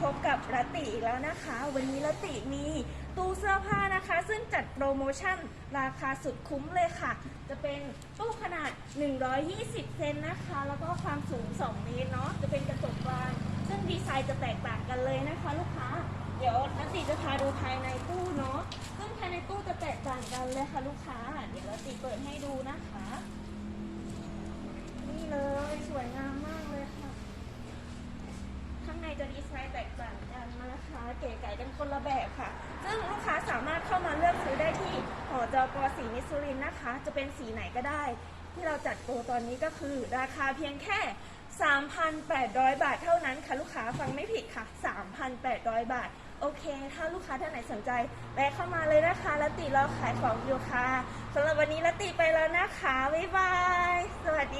พบกับรตติอีกแล้วนะคะ วันนี้รตติมีตู้เสื้อผ้านะคะ ซึ่งจัดโปรโมชั่นราคาสุดคุ้มเลยค่ะ จะเป็นตู้ขนาด 120 เซนนะคะ แล้วก็ความสูง 2 เมตรเนาะจะเป็นกระจกบานซึ่งดีไซน์จะแตกต่างกันเลยนะคะ ลูกค้า เดี๋ยวรตติจะพาดูภายในตู้เนาะซึ่งภายในตู้จะแตกต่างกันเลยค่ะลูกค้า เดี๋ยวรตติเปิดให้ดูนะคะ นี่เลยสวยงามมากเลยค่ะ ข้างใน จะดีไซน์แตกต่างกันนะคะ เก๋ไก๋กันคนละแบบค่ะ ซึ่งลูกค้าสามารถเข้ามาเลือกซื้อได้ที่หอจกสีมิสซูรินนะคะ จะเป็นสีไหนก็ได้ ที่เราจัดโปรตอนนี้ก็คือ ราคาเพียงแค่ 3,800 บาทเท่านั้นค่ะ ลูกค้าฟังไม่ผิดค่ะ 3,800 บาท โอเค ถ้าลูกค้าท่านไหนสนใจแวะเข้ามาเลยนะคะละติเราขายของอยู่ค่ะสำหรับวันนี้ละติไปแล้วนะคะบ๊ายบาย สวัสดี